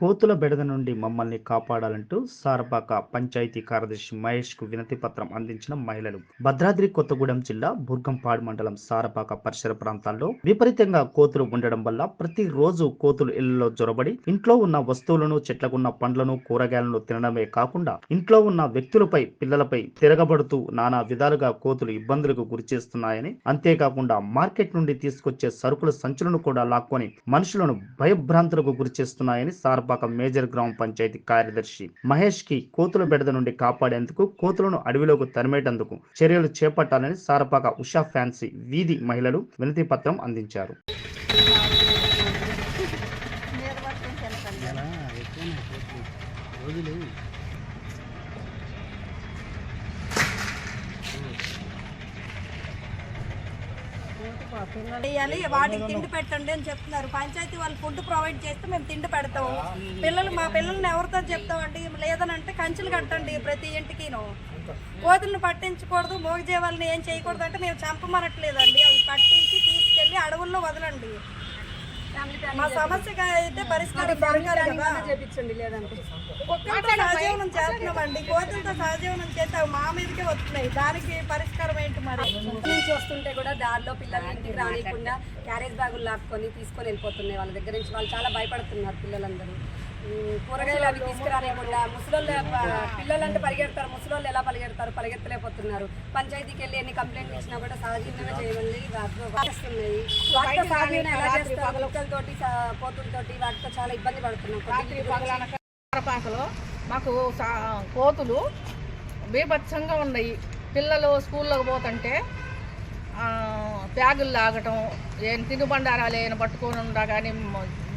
కోతుల బెడద నుండి మమ్మల్ని కాపాడాలంటూ సారపాక పంచాయతీ కార్యదర్శి మహేష్కు వినతి పత్రం అందించిన మహిళలు. భద్రాద్రి కొత్తగూడెం జిల్లా బుర్గంపాడు మండలం సారపాక పరిసర ప్రాంతాల్లో విపరీతంగా కోతులు ఉండడం వల్ల ప్రతిరోజు కోతులు ఇళ్ళలో జొరబడి ఇంట్లో ఉన్న వస్తువులను చెట్లకున్న పండ్లను కూరగాయలను తినడమే కాకుండా ఇంట్లో ఉన్న వ్యక్తులపై పిల్లలపై తిరగబడుతూ నానా విధాలుగా కోతులు ఇబ్బందులకు గురిచేస్తున్నాయని అంతేకాకుండా మార్కెట్ నుండి తీసుకొచ్చే సరుకుల సంచులను కూడా లాక్కొని మనుషులను భయభ్రాంతులకు గురిచేస్తున్నాయని సారపాక మేజర్ గ్రామ పంచాయతీ కార్యదర్శి మహేష్కి కోతుల బెడద నుండి కాపాడేందుకు కోతులను అడవిలోకి తరిమేటందుకు చర్యలు చేపట్టాలని సారపాక ఉషా ఫ్యాన్సీ వీధి మహిళలు వినతి పత్రం అందించారు. రోజులు వేయాలి వాటికి తిండి పెట్టండి అని చెప్తున్నారు. పంచాయతీ వాళ్ళు ఫుడ్ ప్రొవైడ్ చేస్తే మేము తిండి పెడతాము. పిల్లలు మా పిల్లల్ని ఎవరితో చెప్తామండి? లేదనంటే కంచెలు కట్టండి ప్రతి ఇంటికిను. కోతులను పట్టించకూడదు మోగజీవాలని ఏం చేయకూడదు అంటే మేము చంపమనట్లేదండి. అవి పట్టించి మా సమస్యకి అయితే పరిష్కారం జరగాలి కదా. చేపించండి లేదంటే. ఒక్కరితో సహజీవనం చేస్తున్నామండి. కోతులతో సహజీవనం చేస్తే మా మీదకే వస్తున్నాయి. దానికి పరిష్కారం ఏంటి మరి? నుంచి వస్తుంటే కూడా దారిలో పిల్లలు ఇంటికి రానియకుండా క్యారేజ్ బ్యాగులు లాక్కొని తీసుకొని వెళ్ళిపోతున్నాయి వాళ్ళ దగ్గర నుంచి. వాళ్ళు చాలా భయపడుతున్నారు పిల్లలందరూ. కూరగాయలు అవి తీసుకురానియకుండా ముసలోళ్ళు పిల్లలంటే పరిగెడతారు. ముసలోళ్ళు ఎలా పరిగెడతారు? పరిగెత్తలేకపోతున్నారు. పంచాయతీకి వెళ్ళి ఎన్ని కంప్లైంట్ ఇచ్చినా కూడా సహజీవనమే చేయమని వస్తున్నాయి. వాటితో ఎలా చేస్తారు? పోతులతోటి వాటితో చాలా ఇబ్బంది పడుతున్నాం. మాకు కోతులు బీభత్సంగా ఉన్నాయి. పిల్లలు స్కూల్లోకి పోతుంటే బ్యాగులు లాగటం ఏం తినుబండారాలు ఏమైనా పట్టుకొని ఉండా కానీ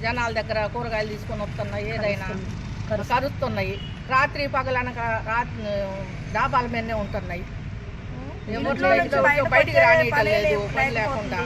జనాల దగ్గర కూరగాయలు తీసుకొని వస్తున్నాయి ఏదైనా కరుస్తున్నాయి. రాత్రి పగలనక రాత్రి డాబాల మీదనే ఉంటున్నాయి. బయటకు రానియటం లేదు పని. లేకుండా.